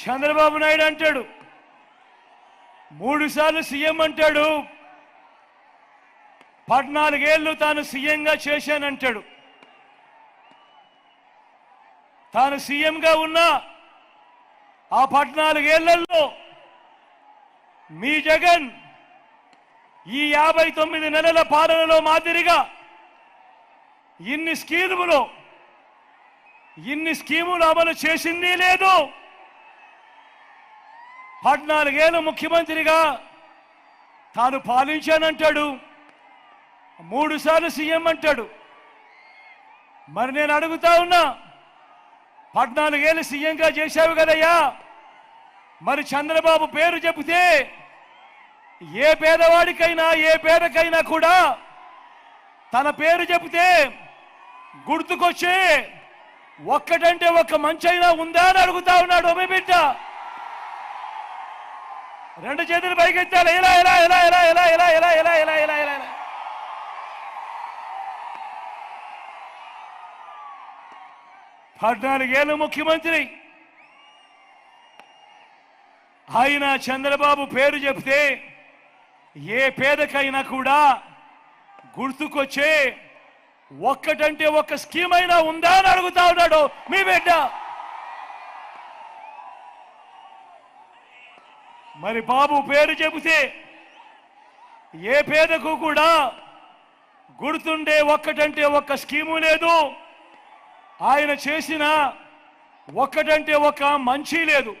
చంద్రబాబు నాయుడు అంటాడు. మూడుసార్లు సీఎం అంటాడు. పద్నాలుగేళ్ళు తాను సీఎంగా చేశానంటాడు. తాను సీఎంగా ఉన్న ఆ పద్నాలుగేళ్ళలో మీ జగన్ ఈ యాభై తొమ్మిది నెలల పాలనలో మాదిరిగా ఇన్ని స్కీములు ఇన్ని స్కీములు అమలు చేసింది లేదు. పద్నాలుగేళ్ళు ముఖ్యమంత్రిగా తాను పాలించానంటాడు మూడుసార్లు సీఎం అంటాడు. మరి నేను అడుగుతా ఉన్నా పద్నాలుగేళ్ళు సీఎంగా చేశావు కదయ్యా? మరి చంద్రబాబు పేరు చెబితే ఏ పేదవాడికైనా ఏ పేదకైనా కూడా తన పేరు చెబితే గుర్తుకొచ్చే ఒక్కటంటే ఒక్క మంచైనా ఉందా అని అడుగుతా ఉన్నాడు మీ బిడ్డ. రెండు చేతులు పైకెత్తాలి ఇలా ఇలా ఇలా ఇలా ఇలా ఇలా ఇలా ఇలా ఇలా ఇలా ఇలా ఇలా పద్నాలుగేళ్ళు ముఖ్యమంత్రి ఆయన చంద్రబాబు పేరు చెప్తే ఏ పేదకైనా కూడా గుర్తుకొచ్చే ఒక్కటంటే ఒక్క స్కీమ్ అయినా ఉందా అని అడుగుతా ఉన్నాడు మీ బిడ్డ మరి బాబు పేరు చెబితే ఏ పేదకు కూడా గుర్తుండే ఒక్కటంటే ఒక్క స్కీము లేదు. ఆయన చేసిన ఒక్కటంటే ఒక మంచి లేదు.